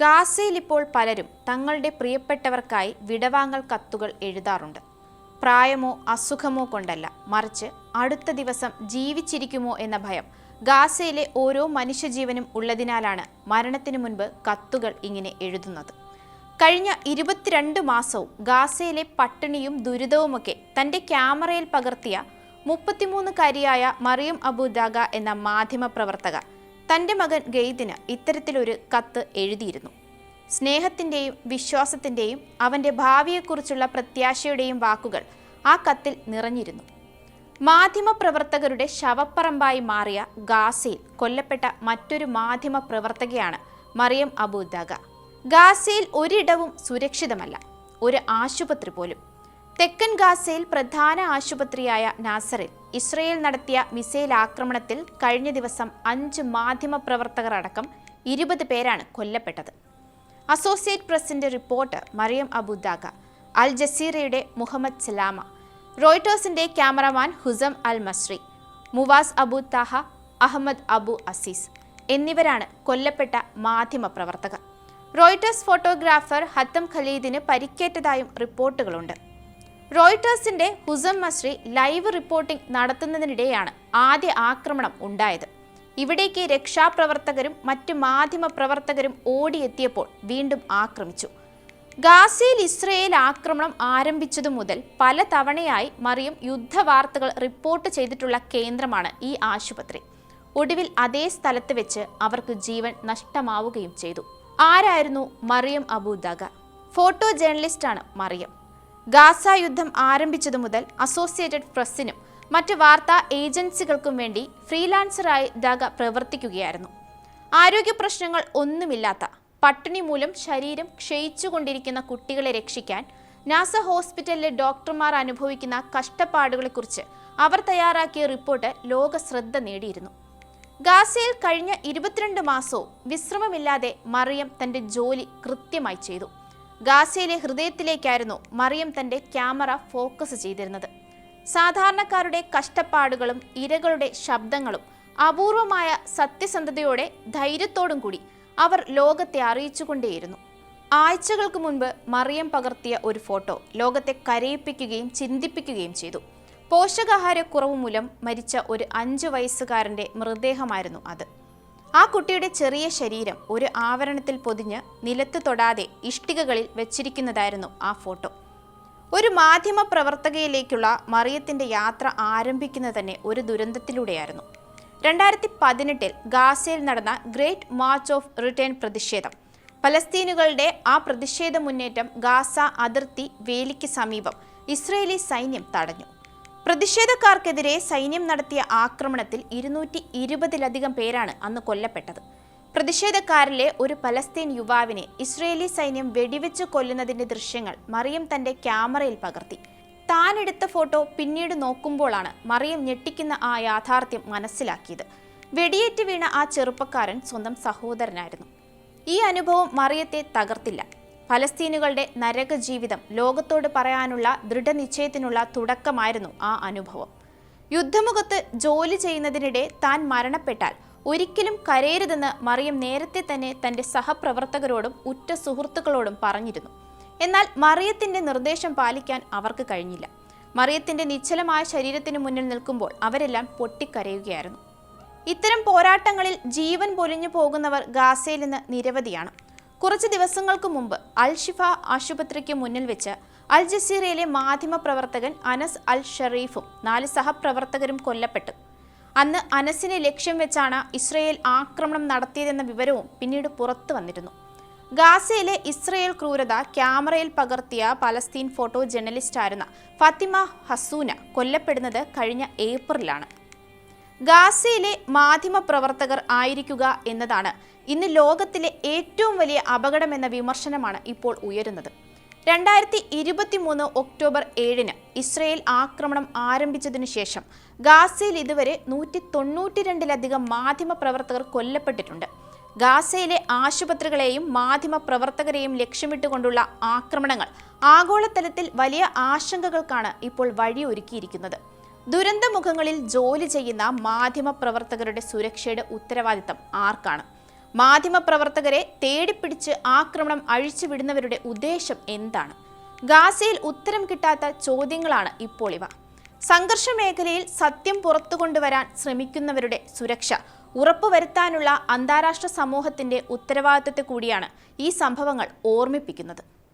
ഗാസയിൽ ഇപ്പോൾ പലരും തങ്ങളുടെ പ്രിയപ്പെട്ടവർക്കായി വിടവാങ്ങൽ കത്തുകൾ എഴുതാറുണ്ട്. പ്രായമോ അസുഖമോ കൊണ്ടല്ല മറിച്ച് അടുത്ത ദിവസം ജീവിച്ചിരിക്കുമോ എന്ന ഭയം ഗാസയിലെ ഓരോ മനുഷ്യജീവനും ഉള്ളതിനാലാണ് മരണത്തിനു മുൻപ് കത്തുകൾ ഇങ്ങനെ എഴുതുന്നത്. കഴിഞ്ഞ ഇരുപത്തിരണ്ട് മാസവും ഗാസയിലെ പട്ടിണിയും ദുരിതവുമൊക്കെ തന്റെ ക്യാമറയിൽ പകർത്തിയ മുപ്പത്തിമൂന്നുകാരിയായ മറിയം അബുദാഗ എന്ന മാധ്യമ മാധ്യമപ്രവർത്തക തന്റെ മകൻ ഗെയ്ദിന് ഇത്തരത്തിലൊരു കത്ത് എഴുതിയിരുന്നു. സ്നേഹത്തിന്റെയും വിശ്വാസത്തിന്റെയും അവന്റെ ഭാവിയെക്കുറിച്ചുള്ള പ്രത്യാശയുടെയും വാക്കുകൾ ആ കത്തിൽ നിറഞ്ഞിരുന്നു. മാധ്യമപ്രവർത്തകരുടെ ശവപ്പറമ്പായി മാറിയ ഗാസയിൽ കൊല്ലപ്പെട്ട മറ്റൊരു മാധ്യമ പ്രവർത്തകയാണ് മറിയം അബൂദാഗ. ഗാസയിൽ ഒരിടവും സുരക്ഷിതമല്ല. ഒരു ആശുപത്രി പോലും. തെക്കൻ ഗാസയിൽ പ്രധാന ആശുപത്രിയായ നാസറിൽ ഇസ്രയേൽ നടത്തിയ മിസൈൽ ആക്രമണത്തിൽ കഴിഞ്ഞ ദിവസം അഞ്ച് മാധ്യമ പ്രവർത്തകർ അടക്കം ഇരുപത് പേരാണ് കൊല്ലപ്പെട്ടത്. Associate പ്രസിന്റെ reporter Mariam Abu Dagga Al ജസീറയുടെ Mohammed Salama റോയിട്ടേഴ്സിന്റെ cameraman Hussam Al Masri Moaz Abu Taha Ahmed Abu Aziz എന്നിവരാണ് കൊല്ലപ്പെട്ട മാധ്യമപ്രവർത്തകർ റോയിട്ടേഴ്സ് ഫോട്ടോഗ്രാഫർ ഹത്തം ഖലീദിന് പരിക്കേറ്റതായും റിപ്പോർട്ടുകളുണ്ട്. റോയിട്ടേഴ്സിന്റെ ഹുസം മസ്രി ലൈവ് റിപ്പോർട്ടിംഗ് നടത്തുന്നതിനിടെയാണ് ആദ്യ ആക്രമണം ഉണ്ടായത്. ഇവിടേക്ക് രക്ഷാപ്രവർത്തകരും മറ്റ് മാധ്യമ പ്രവർത്തകരും ഓടിയെത്തിയപ്പോൾ വീണ്ടും ആക്രമിച്ചു. ഗാസയിൽ ഇസ്രയേൽ ആക്രമണം ആരംഭിച്ചതു മുതൽ പല തവണയായി മറിയം യുദ്ധവാർത്തകൾ റിപ്പോർട്ട് ചെയ്തിട്ടുള്ള കേന്ദ്രമാണ് ഈ ആശുപത്രി. ഒടുവിൽ അതേ സ്ഥലത്ത് വെച്ച് അവർക്ക് ജീവൻ നഷ്ടമാവുകയും ചെയ്തു. ആരായിരുന്നു മറിയം അബൂദാഗ ഫോട്ടോ ജേർണലിസ്റ്റാണ് മറിയം. ഗാസ യുദ്ധം ആരംഭിച്ചതു മുതൽ അസോസിയേറ്റഡ് പ്രസ്സിനും മറ്റ് വാർത്താ ഏജൻസികൾക്കും വേണ്ടി ഫ്രീലാൻസറായി ദഗ പ്രവർത്തിക്കുകയായിരുന്നു. ആരോഗ്യ പ്രശ്നങ്ങൾ ഒന്നുമില്ലാത്ത പട്ടിണി മൂലം ശരീരം ക്ഷയിച്ചുകൊണ്ടിരിക്കുന്ന കുട്ടികളെ രക്ഷിക്കാൻ നാസ ഹോസ്പിറ്റലിലെ ഡോക്ടർമാർ അനുഭവിക്കുന്ന കഷ്ടപ്പാടുകളെക്കുറിച്ച് അവർ തയ്യാറാക്കിയ റിപ്പോർട്ട് ലോക ശ്രദ്ധ നേടിയിരുന്നു. ഗാസയിൽ കഴിഞ്ഞ ഇരുപത്തിരണ്ട് മാസവും വിശ്രമമില്ലാതെ മറിയം തന്റെ ജോലി കൃത്യമായി ചെയ്തു. ഗാസയിലെ ഹൃദയത്തിലേക്കായിരുന്നു മറിയം തന്റെ ക്യാമറ ഫോക്കസ് ചെയ്തിരുന്നത്. സാധാരണക്കാരുടെ കഷ്ടപ്പാടുകളും ഇരകളുടെ ശബ്ദങ്ങളും അപൂർവമായ സത്യസന്ധതയോടെ ധൈര്യത്തോടും കൂടി അവർ ലോകത്തെ അറിയിച്ചുകൊണ്ടേയിരുന്നു. ആഴ്ചകൾക്ക് മുൻപ് മറിയം പകർത്തിയ ഒരു ഫോട്ടോ ലോകത്തെ കരയിപ്പിക്കുകയും ചിന്തിപ്പിക്കുകയും ചെയ്തു. പോഷകാഹാരക്കുറവ് മൂലം മരിച്ച ഒരു അഞ്ച് വയസ്സുകാരന്റെ മൃതദേഹമായിരുന്നു അത്. ആ കുട്ടിയുടെ ചെറിയ ശരീരം ഒരു ആവരണത്തിൽ പൊതിഞ്ഞ് നിലത്ത് തൊടാതെ ഇഷ്ടികകളിൽ വെച്ചിരിക്കുന്നതായിരുന്നു ആ ഫോട്ടോ. ഒരു മാധ്യമ പ്രവർത്തകയിലേക്കുള്ള മറിയത്തിന്റെ യാത്ര ആരംഭിക്കുന്നത് തന്നെ ഒരു ദുരന്തത്തിലൂടെയായിരുന്നു. രണ്ടായിരത്തി പതിനെട്ടിൽ ഗാസയിൽ നടന്ന ഗ്രേറ്റ് മാർച്ച് ഓഫ് റിട്ടേൺ പ്രതിഷേധം. പലസ്തീനുകളുടെ ആ പ്രതിഷേധ മുന്നേറ്റം ഗാസ അതിർത്തി വേലിക്ക് സമീപം ഇസ്രയേലി സൈന്യം തടഞ്ഞു. പ്രതിഷേധക്കാർക്കെതിരെ സൈന്യം നടത്തിയ ആക്രമണത്തിൽ ഇരുന്നൂറ്റി ഇരുപതിലധികം പേരാണ് അന്ന് കൊല്ലപ്പെട്ടത്. പ്രതിഷേധക്കാരിലെ ഒരു പലസ്തീൻ യുവാവിനെ ഇസ്രയേലി സൈന്യം വെടിവെച്ച് കൊല്ലുന്നതിന്റെ ദൃശ്യങ്ങൾ മറിയം തന്റെ ക്യാമറയിൽ പകർത്തി. താനെടുത്ത ഫോട്ടോ പിന്നീട് നോക്കുമ്പോഴാണ് മറിയം ഞെട്ടിക്കുന്ന ആ യാഥാർത്ഥ്യം മനസ്സിലാക്കിയത്. വെടിയേറ്റ് വീണ ആ ചെറുപ്പക്കാരൻ സ്വന്തം സഹോദരനായിരുന്നു. ഈ അനുഭവം മറിയത്തെ തകർത്തില്ല. ഫലസ്തീനുകളുടെ നരക ജീവിതം ലോകത്തോട് പറയാനുള്ള ദൃഢനിശ്ചയത്തിനുള്ള തുടക്കമായിരുന്നു ആ അനുഭവം. യുദ്ധമുഖത്ത് ജോലി ചെയ്യുന്നതിനിടെ താൻ മരണപ്പെട്ടാൽ ഒരിക്കലും കരയരുതെന്ന് മറിയം നേരത്തെ തന്നെ തന്റെ സഹപ്രവർത്തകരോടും ഉറ്റ സുഹൃത്തുക്കളോടും പറഞ്ഞിരുന്നു. എന്നാൽ മറിയത്തിന്റെ നിർദ്ദേശം പാലിക്കാൻ അവർക്ക് കഴിഞ്ഞില്ല. മറിയത്തിന്റെ നിശ്ചലമായ ശരീരത്തിന് മുന്നിൽ നിൽക്കുമ്പോൾ അവരെല്ലാം പൊട്ടിക്കരയുകയായിരുന്നു. ഇത്തരം പോരാട്ടങ്ങളിൽ ജീവൻ പൊലിഞ്ഞു പോകുന്നവർ ഗാസയിൽ നിന്ന് നിരവധിയാണ്. കുറച്ച് ദിവസങ്ങൾക്ക് മുമ്പ് അൽ ഷിഫ ആശുപത്രിക്ക് മുന്നിൽ വെച്ച് അൽ ജസീറയിലെ മാധ്യമ പ്രവർത്തകൻ അനസ് അൽ ഷറീഫും നാല് സഹപ്രവർത്തകരും കൊല്ലപ്പെട്ടു. അന്ന് അനസിനെ ലക്ഷ്യം വെച്ചാണ് ഇസ്രയേൽ ആക്രമണം നടത്തിയതെന്ന വിവരവും പിന്നീട് പുറത്തു വന്നിരുന്നു. ഗാസയിലെ ഇസ്രയേൽ ക്രൂരത ക്യാമറയിൽ പകർത്തിയ പലസ്തീൻ ഫോട്ടോ ജേർണലിസ്റ്റായിരുന്ന ഫത്തിമ ഹസൂന കൊല്ലപ്പെടുന്നത് കഴിഞ്ഞ ഏപ്രിലാണ്. ഗാസയിലെ മാധ്യമ പ്രവർത്തകർ ആയിരിക്കുക എന്നതാണ് ഇന്ന് ലോകത്തിലെ ഏറ്റവും വലിയ അപകടമെന്ന വിമർശനമാണ് ഇപ്പോൾ ഉയരുന്നത്. രണ്ടായിരത്തി ഇരുപത്തി മൂന്ന് ഒക്ടോബർ ഏഴിന് ഇസ്രയേൽ ആക്രമണം ആരംഭിച്ചതിനു ശേഷം ഗാസയിൽ ഇതുവരെ നൂറ്റി തൊണ്ണൂറ്റി രണ്ടിലധികം മാധ്യമ പ്രവർത്തകർ കൊല്ലപ്പെട്ടിട്ടുണ്ട്. ഗാസയിലെ ആശുപത്രികളെയും മാധ്യമ പ്രവർത്തകരെയും ലക്ഷ്യമിട്ടുകൊണ്ടുള്ള ആക്രമണങ്ങൾ ആഗോളതലത്തിൽ വലിയ ആശങ്കകൾക്കാണ് ഇപ്പോൾ വഴിയൊരുക്കിയിരിക്കുന്നത്. ദുരന്തമുഖങ്ങളിൽ ജോലി ചെയ്യുന്ന മാധ്യമ പ്രവർത്തകരുടെ സുരക്ഷയുടെ ഉത്തരവാദിത്തം ആർക്കാണ്? മാധ്യമപ്രവർത്തകരെ തേടിപ്പിടിച്ച് ആക്രമണം അഴിച്ചുവിടുന്നവരുടെ ഉദ്ദേശം എന്താണ്? ഗാസയിൽ ഉത്തരം കിട്ടാത്ത ചോദ്യങ്ങളാണ് ഇപ്പോൾ ഇവ. സംഘർഷ മേഖലയിൽ സത്യം പുറത്തുകൊണ്ടുവരാൻ ശ്രമിക്കുന്നവരുടെ സുരക്ഷ ഉറപ്പുവരുത്താനുള്ള അന്താരാഷ്ട്ര സമൂഹത്തിന്റെ ഉത്തരവാദിത്തത്തെ കൂടിയാണ് ഈ സംഭവങ്ങൾ ഓർമ്മിപ്പിക്കുന്നത്.